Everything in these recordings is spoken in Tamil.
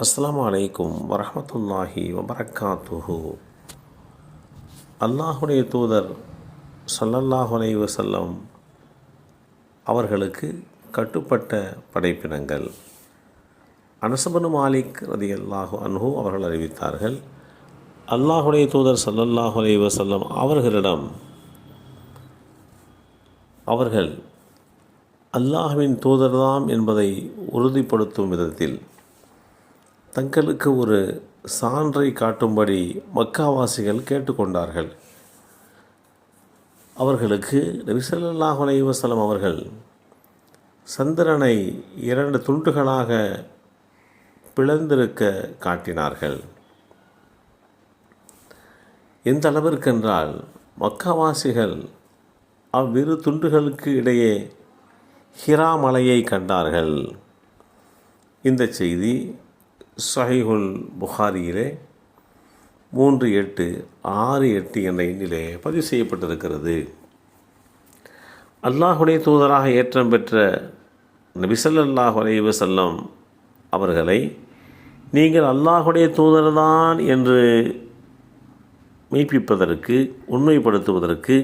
அஸ்லாம் அலைக்கும் வரமத்துல்லாஹி வபரகாத்துஹு அல்லாஹுடைய தூதர் ஸல்லல்லாஹு வசல்லம் அவர்களுக்கு கட்டுப்பட்ட படைப்பினங்கள். அனசபனு மாலிக் ரதி அல்லாஹு அன்ஹு அவர்கள் அறிவித்தார்கள் அல்லாஹுடைய தூதர் ஸல்லல்லாஹு அலைஹி அவர்களிடம் அவர்கள் அல்லாஹ்வின் தூதர்தாம் என்பதை உறுதிப்படுத்தும் விதத்தில் தங்களுக்கு ஒரு சான்றை காட்டும்படி மக்காவாசிகள் கேட்டுக்கொண்டார்கள். அவர்களுக்கு நபிசல்லாஹ் அலைவசலம் அவர்கள் சந்திரனை இரண்டு துண்டுகளாக பிளந்திருக்க காட்டினார்கள். எந்த அளவிற்கென்றால் மக்காவாசிகள் அவ்விரு துண்டுகளுக்கு இடையே ஹிராமலையை கண்டார்கள். இந்த செய்தி சஹிஹுல் புகாரியிலே மூன்று எட்டு ஆறு எட்டு என்ற எண்ணிலே பதிவு செய்யப்பட்டிருக்கிறது. அல்லாஹுடைய தூதராக ஏற்றம் பெற்ற நபிசல்லாஹ் அலைவ செல்லம் அவர்களை நீங்கள் அல்லாஹுடைய தூதர்தான் என்று மெய்ப்பிப்பதற்கு உண்மைப்படுத்துவதற்கு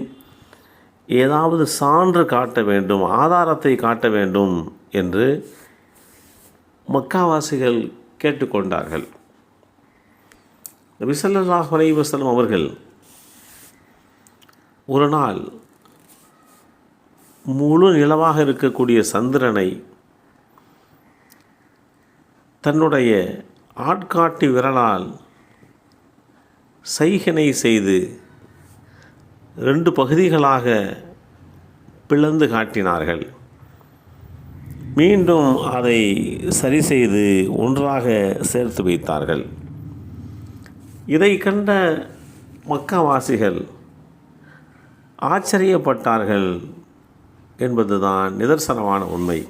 ஏதாவது சான்று காட்ட வேண்டும் ஆதாரத்தை காட்ட வேண்டும் என்று மக்காவாசிகள் கேட்டுக்கொண்டார்கள். நபிசல்லாஹ் அலைவசலம் அவர்கள் ஒரு நாள் முழு நிலவாக இருக்கக்கூடிய சந்திரனை தன்னுடைய ஆட்காட்டி விரலால் சைகனை செய்து ரெண்டு பகுதிகளாக பிளந்து காட்டினார்கள். மீண்டும் அதை சரி செய்து ஒன்றாக சேர்த்து வைத்தார்கள். இதை கண்ட மக்காவாசிகள் ஆச்சரியப்பட்டார்கள் என்பதுதான் நிதர்சனமான உண்மை.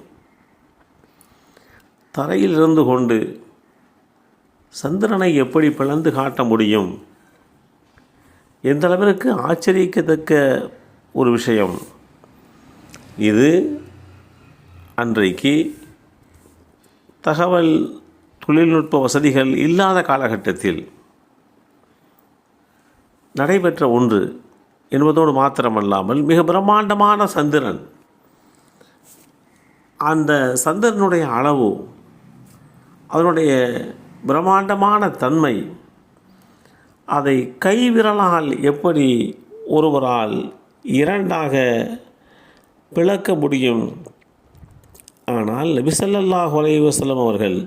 தரையில் இருந்து கொண்டு சந்திரனை எப்படி பிளந்து காட்ட முடியும்? எந்த அளவிற்கு ஆச்சரிக்கத்தக்க ஒரு விஷயம். இது அன்றைக்கு தகவல் தொழில்நுட்ப வசதிகள் இல்லாத காலகட்டத்தில் நடைபெற்ற ஒன்று என்பதோடு மாத்திரமல்லாமல் மிக பிரம்மாண்டமான சந்திரன். அந்த சந்திரனுடைய அளவு அதனுடைய பிரம்மாண்டமான தன்மை அதை கைவிரலால் எப்படி ஒருவரால் இரண்டாக பிளக்க முடியும்? ஆனால் நபிசல்லாஹ் அலைவசலம் அவர்கள்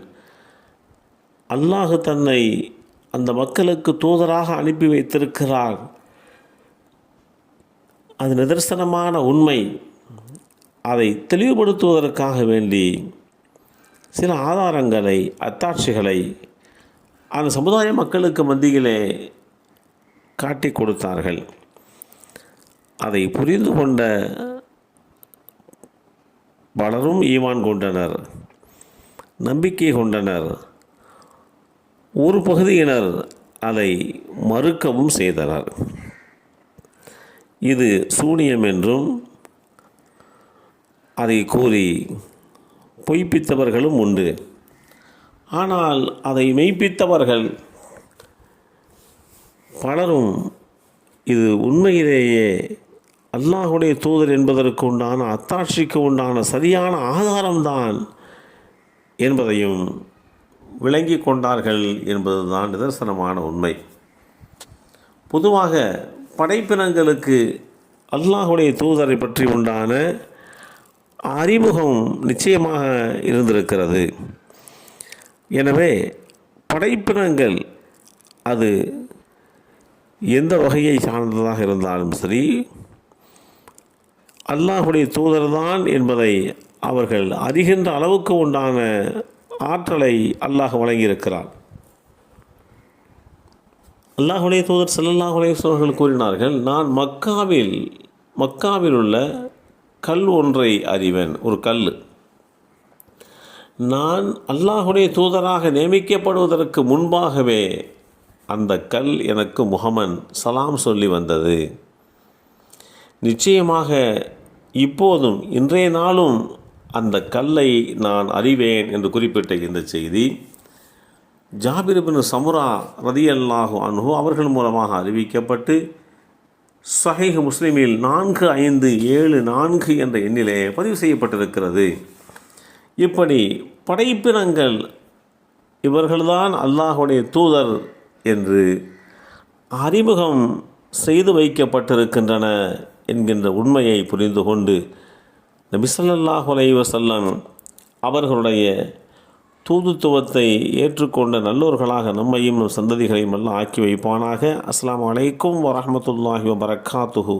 அல்லாஹு தன்னை அந்த மக்களுக்கு தூதராக அனுப்பி வைத்திருக்கிறார். அது நிதர்சனமான உண்மை. அதை தெளிவுபடுத்துவதற்காக வேண்டி சில ஆதாரங்களை அத்தாட்சிகளை அந்த சமுதாய மக்களுக்கு மத்தியிலே காட்டி கொடுத்தார்கள். அதை புரிந்து கொண்ட பலரும் ஈமான் கொண்டனர் நம்பிக்கை கொண்டனர். ஒரு பகுதியினர் அதை மறுக்கவும் செய்தனர். இது சூனியம் என்றும் அதை கூறி பொய்ப்பித்தவர்களும் உண்டு. ஆனால் அதை மெய்ப்பித்தவர்கள் பலரும் இது உண்மையிலேயே அல்லாஹுடைய தூதர் என்பதற்கு உண்டான அத்தாட்சிக்கு உண்டான சரியான ஆதாரம்தான் என்பதையும் விளங்கி கொண்டார்கள் என்பதுதான் நிதர்சனமான உண்மை. பொதுவாக படைப்பினங்களுக்கு அல்லாஹுடைய தூதரை பற்றி உண்டான அறிமுகம் நிச்சயமாக இருந்திருக்கிறது. எனவே படைப்பினங்கள் அது எந்த வகையை சார்ந்ததாக இருந்தாலும் சரி அல்லாஹுடைய தூதர்தான் என்பதை அவர்கள் அறிகின்ற அளவுக்கு உண்டான ஆற்றலை அல்லாஹ் வழங்கியிருக்கிறார் அல்லாஹுடைய தூதர் செல்லல்லாஹுடைய அவர்கள் கூறினார்கள் நான் மக்காவில் மக்காவில் உள்ள கல் ஒன்றை அறிவேன் ஒரு கல் நான் அல்லாஹுடைய தூதராக நியமிக்கப்படுவதற்கு முன்பாகவே அந்த கல் எனக்கு முகமன் சலாம் சொல்லி வந்தது. நிச்சயமாக இப்போதும் இன்றைய நாளும் அந்த கல்லை நான் அறிவேன் என்று குறிப்பிட்ட இந்த செய்தி ஜாபிர்பின் சமுரா ரதியல்லாஹு அன்ஹு அவர்கள் மூலமாக அறிவிக்கப்பட்டு சஹீஹ் முஸ்லீமில் நான்கு ஐந்து ஏழு நான்கு என்ற எண்ணிலே பதிவு செய்யப்பட்டிருக்கிறது. இப்படி படைப்பினங்கள் இவர்கள்தான் அல்லாஹுடைய தூதர் என்று அறிமுகம் செய்து வைக்கப்பட்டிருக்கின்றன என்கின்ற உண்மையை புரிந்து கொண்டு நபிசல்லாஹ் அலைவசல்லம் அவர்களுடைய தூதுத்துவத்தை ஏற்றுக்கொண்ட நல்லோர்களாக நம்மையும் நம் சந்ததிகளையும் எல்லாம் ஆக்கி வைப்பானாக. அஸ்லாம் அலைக்கும் வரமத்துல்லாஹி வபரகாத்துஹு